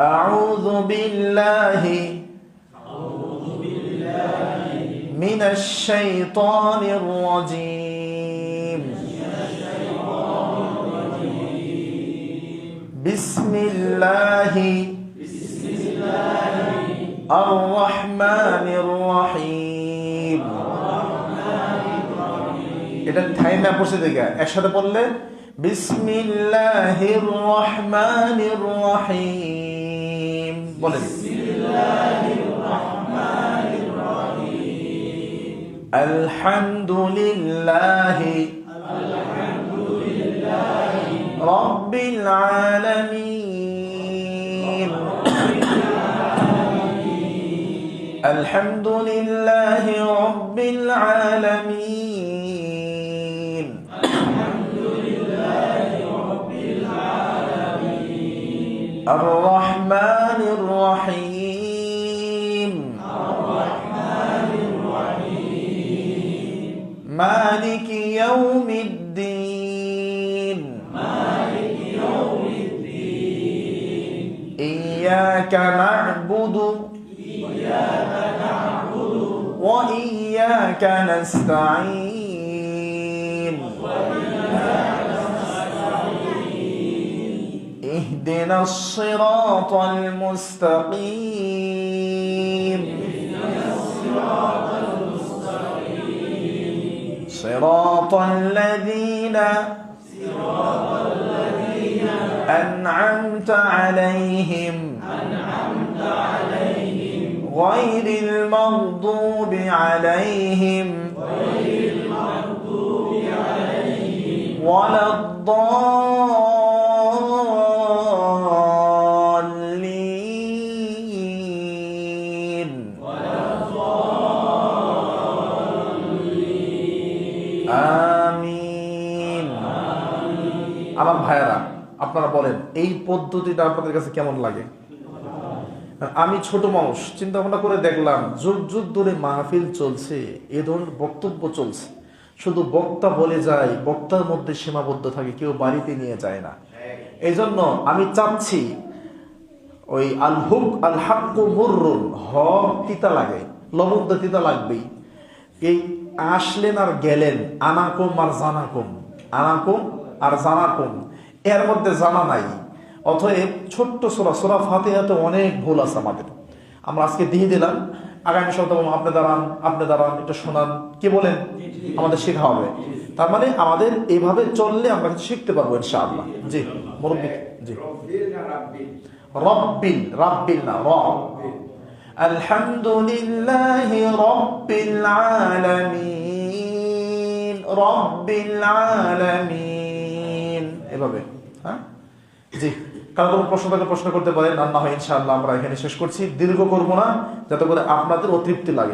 أعوذ بالله من الشيطان الرجيم بسم الله الرحمن الرحيم এটা ঠাইমে বসে দিকে একসাথে পড়লে বিসমিল্লাহির রহমানির রহিম مصطلح بسم الله الرحمن الرحيم الحمد لله الحمد لله رب العالمين. الحمد لله رب العالمين. الحمد لله رب العالمين مالك يوم الدين. مالك يوم الدين إياك نعبد. إياك نعبد وإياك نستعين وإياك نستعين. اهدنا الصراط المستقيم. صراط الذين صراط الذين أنعمت عليهم أنعمت عليهم غير المغضوب عليهم غير المغضوب عليهم ولا الضالين Ah. আমার ভাইয়েরা, আপনারা বলেন, এই পদ্ধতিটা আপনাদের কাছে কেমন লাগে? আমি ছোট মানুষ চিন্তা ভাবনা করে দেখলাম, যুগ যুগ ধরে মাহফিল চলছে, এ ধরনের বক্তব্য চলছে। শুধু বক্তা বলে যায়, বক্তার মধ্যে সীমাবদ্ধ থাকে, কেউ বাড়িতে নিয়ে যায় না। এই জন্য আমি চাচ্ছি, ওই আল হুক আল হাক্কু মুররুন, হক তিতা লাগে, লবণ তিতা লাগবেই। এই আসলেন আর গেলেন, আনাকুম আর জানাকুম, আনাকুম আর জানা কম। এর মধ্যে জানা নাই। অথবা ছোট্ট সোরা সোরা ফাতে অনেক ভুল আছে আমাদের। আমরা আজকে দিয়ে দিলাম। আগামী সপ্তাহ আপনি দাঁড়ান আপনি দাঁড়ান এটা শোনান। কে বলেন? আমাদের শেখা হবে। তার মানে আমাদের এইভাবে চললে আমরা কিছু শিখতে পারব ইনশাআল্লাহ। জি মুরব্বী জি। রব্বিল রব্বিল না রব আলহামদুলিল্লাহ রব্বিল আলামিন রব্বিল আলামিন। এভাবে হ্যাঁ? জি কারও কোনো প্রশ্ন থাকলে প্রশ্ন করতে পারেন, আর না হয় ইনশাআল্লাহ আমরা এখানে শেষ করছি। দীর্ঘ করব না, যাতে করে আপনাদের অতৃপ্তি লাগে।